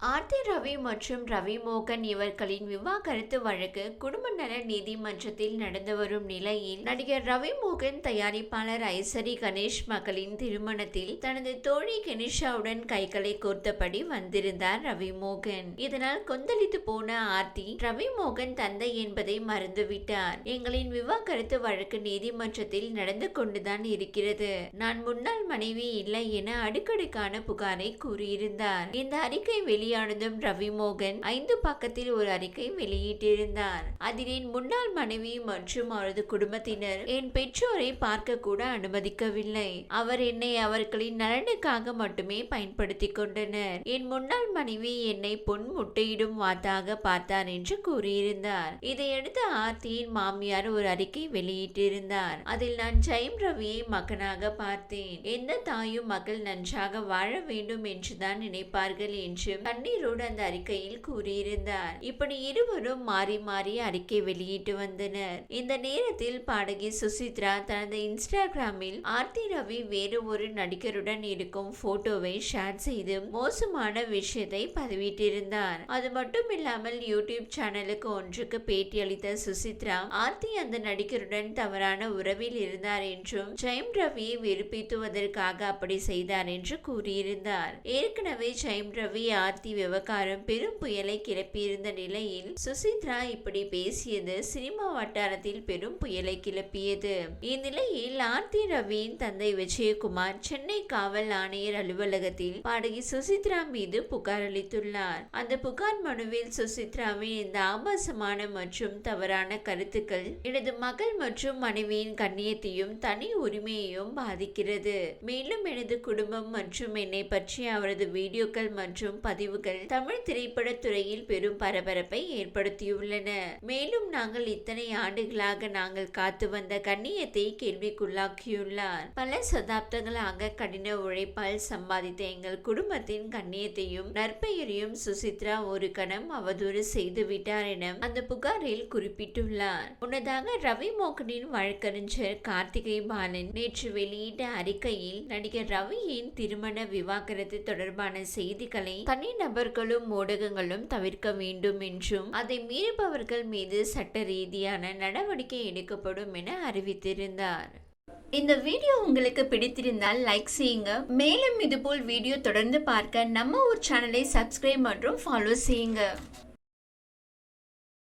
ஆர்த்தி ரவி மற்றும் ரவி மோகன் இவர்களின் விவாகரத்து வழக்கு குடும்ப நல நீதிமன்றத்தில் நடந்து வரும் நிலையில் நடிகர் ரவி மோகன் தயாரிப்பாளர் ஐசரி கணேஷ் மகளின் திருமணத்தில் தனது தோழி கணேஷாவுடன் கைகளை கோர்த்தபடி வந்திருந்தார் ரவி மோகன் இதனால் கொந்தளித்து போன ஆர்த்தி ரவி மோகன் தந்தை என்பதை மறந்துவிட்டார். எங்களின் விவாகரத்து வழக்கு நீதிமன்றத்தில் நடந்து கொண்டுதான் இருக்கிறது. நான் முன்னாள் மனைவி இல்லை என அடுக்கடுக்கான புகாரை கூறியிருந்தார். இந்த அறிக்கை வெளி வெளியானதும் ரவிமோகன் ஐந்து பக்கத்தில் ஒரு அறிக்கை வெளியிட்டிருந்தார். அதில் என் முன்னாள் மனைவி மற்றும் அவரது குடும்பத்தினர் என் பெற்றோரை பார்க்க கூட அனுமதிக்கவில்லை. அவர் என்னை அவர்களின் நலனுக்காக மட்டுமே பயன்படுத்திக் கொண்டனர். என் முன்னாள் மனைவி என்னை பொன் முட்டையிடும் வாத்தாக பார்த்தார் என்று கூறியிருந்தார். இதையடுத்து ஆர்த்தியின் மாமியார் ஒரு அறிக்கை வெளியிட்டிருந்தார். அதில் நான் ஜெயம் ரவியை மகனாக பார்த்தேன். எந்த தாயும் மகள் நன்றாக வாழ வேண்டும் என்றுதான் நினைப்பார்கள் என்று கண்ணீரோடு அந்த அறிக்கையில் கூறியிருந்தார். இப்படி இருவரும் மாறி மாறி அறிக்கை வெளியிட்டு வந்தனர். இந்த நேரத்தில் பாடகி சுசித்ரா தனது இன்ஸ்டாகிராமில் ஆர்த்தி ரவி வேறு ஒரு நடிகருடன் இருக்கும் போட்டோவை ஷேர் செய்து மோசமான விஷயத்தை பதிவிட்டிருந்தார். அது மட்டும் இல்லாமல் யூடியூப் சேனலுக்கு ஒன்றுக்கு பேட்டியளித்த சுசித்ரா ஆர்த்தி அந்த நடிகருடன் தவறான உறவில் இருந்தார் என்றும் ஜெயம் ரவியை வெறுப்பேற்றுவதற்காக அப்படி செய்தார் என்று கூறியிருந்தார். ஏற்கனவே ஜெயம் ரவி ஆர்த்தி விவகாரம் பெரும் புயலை கிளப்பியிருந்த நிலையில் சுசித்ரா இப்படி பேசியது சினிமா வட்டாரத்தில் பெரும் புயலை கிளப்பியது. இந்நிலையில் ஆர்த்தி ரவியின் தந்தை விஜயகுமார் சென்னை காவல் ஆணையர் அலுவலகத்தில் பாடகி சுசித்ரா மீது புகார் அளித்துள்ளார். அந்த புகார் மனுவில் சுசித்ராவின் இந்த ஆபாசமான மற்றும் தவறான கருத்துக்கள் எனது மகள் மற்றும் மனைவியின் கண்ணியத்தையும் தனி உரிமையையும் பாதிக்கிறது. மேலும் எனது குடும்பம் மற்றும் என்னை பற்றி அவரது வீடியோக்கள் மற்றும் பதிவு முடிவுகள் தமிழ் திரைப்பட துறையில் பெரும் பரபரப்பை ஏற்படுத்தியுள்ளன. மேலும் நாங்கள் இத்தனை ஆண்டுகளாக நாங்கள் காத்து வந்த கண்ணியத்தை கேள்விக்குள்ளாக்கியுள்ளார். பல சதாப்தங்களாக கடின உழைப்பால் சம்பாதித்த எங்கள் குடும்பத்தின் கண்ணியத்தையும் நற்பெயரையும் சுசித்ரா ஒரு கணம் அவதூறு செய்து விட்டார் என அந்த புகாரில் குறிப்பிட்டுள்ளார். முன்னதாக ரவி மோகனின் வழக்கறிஞர் கார்த்திகை பாலன் நேற்று வெளியிட்ட அறிக்கையில் நடிகர் ரவியின் திருமண விவாகரத்து தொடர்பான செய்திகளை நபர்களும் ஊடகங்களும் தவிர்க்க வேண்டும் என்றும் அதை மீறுபவர்கள் மீது சட்ட ரீதியான நடவடிக்கை எடுக்கப்படும் என அறிவித்திருந்தார். இந்த வீடியோ உங்களுக்கு பிடித்திருந்தால் லைக் செய்யுங்க. மேலும் இதுபோல் வீடியோ தொடர்ந்து பார்க்க நம்ம ஒரு சேனலை சப்ஸ்கிரைப் மற்றும் ஃபாலோ செய்யுங்க.